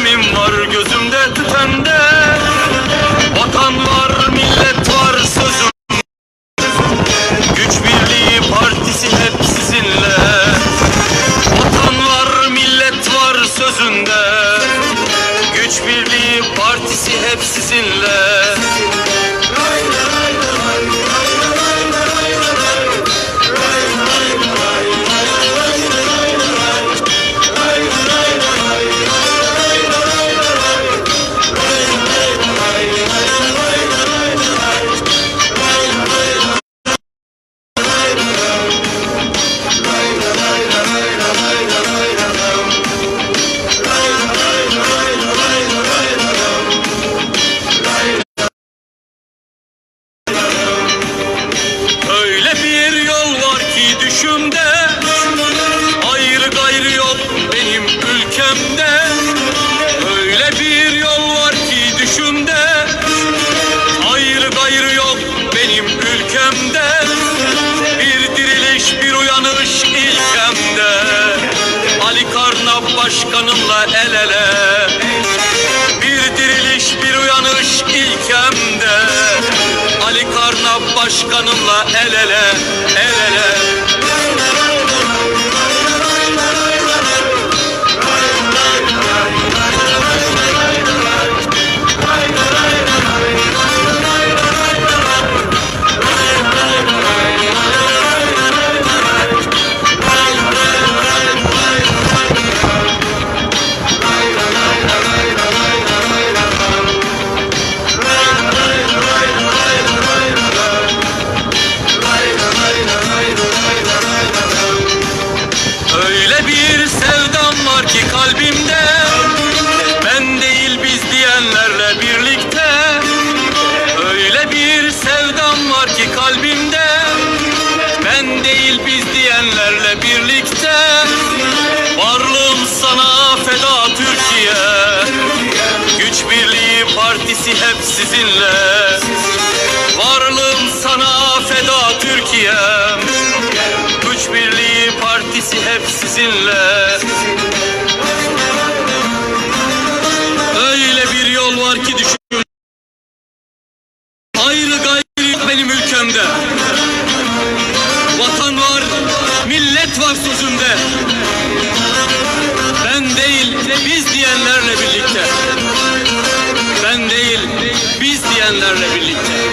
kalemim var gözümde tüfende Vatan var millet var sözüm. Güç Birliği Partisi hep sizinle. Vatan var millet var sözünde. Güç Birliği Partisi hep sizinle. Düşümde Ayrı gayrı yok benim ülkemde. Öyle bir yol var ki düşümde Ayrı gayrı yok benim ülkemde. Bir diriliş bir uyanış ilkemde. Ali Karnap başkanımla el ele. Bir diriliş bir uyanış ilkemde. Ali Karnap başkanımla el ele el ele ki kalbimde Ben değil biz diyenlerle birlikte Varlığım sana feda Türkiye. Güç Birliği Partisi hep sizinle Varlığım sana feda Türkiye. Güç Birliği Partisi hep sizinle kalır sözünde. Ben değil biz diyenlerle birlikte. Ben değil biz diyenlerle birlikte.